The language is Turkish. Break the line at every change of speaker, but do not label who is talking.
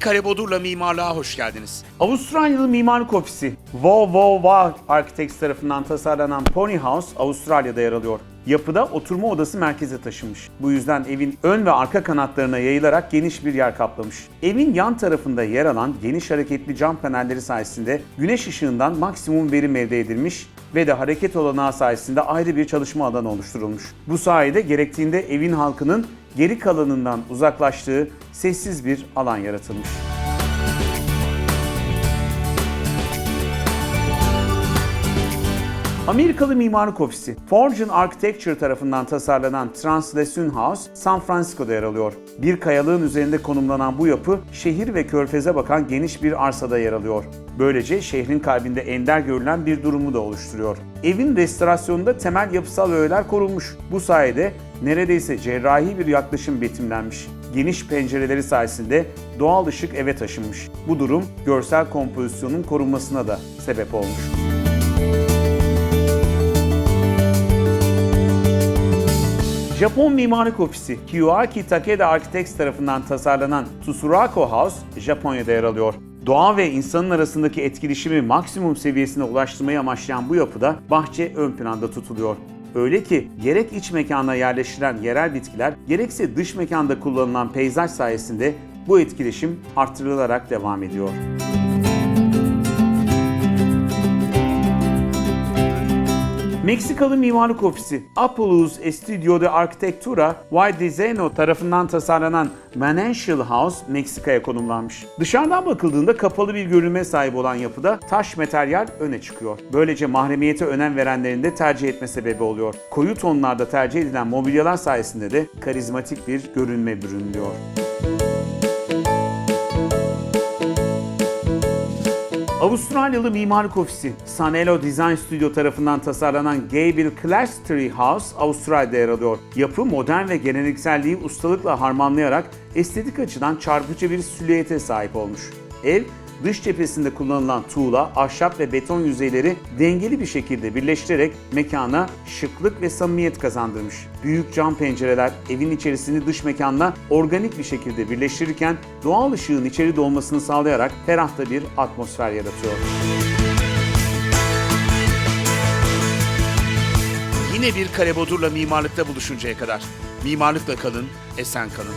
Kare Bodur'la mimarlığa hoş geldiniz.
Avustralyalı mimarlık ofisi Wow Wow Wow Architects tarafından tasarlanan Pony House Avustralya'da yer alıyor. Yapıda oturma odası merkeze taşınmış. Bu yüzden evin ön ve arka kanatlarına yayılarak geniş bir yer kaplamış. Evin yan tarafında yer alan geniş hareketli cam panelleri sayesinde güneş ışığından maksimum verim elde edilmiş ve de hareket olanağı sayesinde ayrı bir çalışma alanı oluşturulmuş. Bu sayede gerektiğinde evin halkının geri kalanından uzaklaştığı sessiz bir alan yaratılmış. Amerikalı mimarlık ofisi Fortune Architecture tarafından tasarlanan Translation House San Francisco'da yer alıyor. Bir kayalığın üzerinde konumlanan bu yapı şehir ve körfeze bakan geniş bir arsada yer alıyor. Böylece şehrin kalbinde ender görülen bir durumu da oluşturuyor. Evin restorasyonunda temel yapısal öğeler korunmuş. Bu sayede neredeyse cerrahi bir yaklaşım betimlenmiş. Geniş pencereleri sayesinde doğal ışık eve taşınmış. Bu durum görsel kompozisyonun korunmasına da sebep olmuş. Japon mimarlık ofisi Kyoaki Takeda Architects tarafından tasarlanan Tsurako House Japonya'da yer alıyor. Doğa ve insanın arasındaki etkileşimi maksimum seviyesine ulaştırmayı amaçlayan bu yapıda bahçe ön planda tutuluyor. Öyle ki gerek iç mekana yerleştirilen yerel bitkiler gerekse dış mekanda kullanılan peyzaj sayesinde bu etkileşim artırılarak devam ediyor. Meksikalı mimarlık ofisi Apollo's Estudio de Arquitectura y Diseño tarafından tasarlanan Manential House Meksika'ya konumlanmış. Dışarıdan bakıldığında kapalı bir görünüme sahip olan yapıda taş materyal öne çıkıyor. Böylece mahremiyete önem verenlerin de tercih etme sebebi oluyor. Koyu tonlarda tercih edilen mobilyalar sayesinde de karizmatik bir görünme bürünüyor. Avustralyalı mimarlık ofisi Sanelo Design Studio tarafından tasarlanan Gable Clustery House Avustralya'da yer alıyor. Yapı modern ve gelenekselliği ustalıkla harmanlayarak estetik açıdan çarpıcı bir silüete sahip olmuş. Ev, dış cephesinde kullanılan tuğla, ahşap ve beton yüzeyleri dengeli bir şekilde birleştirerek mekana şıklık ve samimiyet kazandırmış. Büyük cam pencereler evin içerisini dış mekanla organik bir şekilde birleştirirken doğal ışığın içeri dolmasını sağlayarak ferah da bir atmosfer yaratıyor.
Yine bir Kare Bodur'la mimarlıkta buluşuncaya kadar. Mimarlıkla kalın, esen kalın.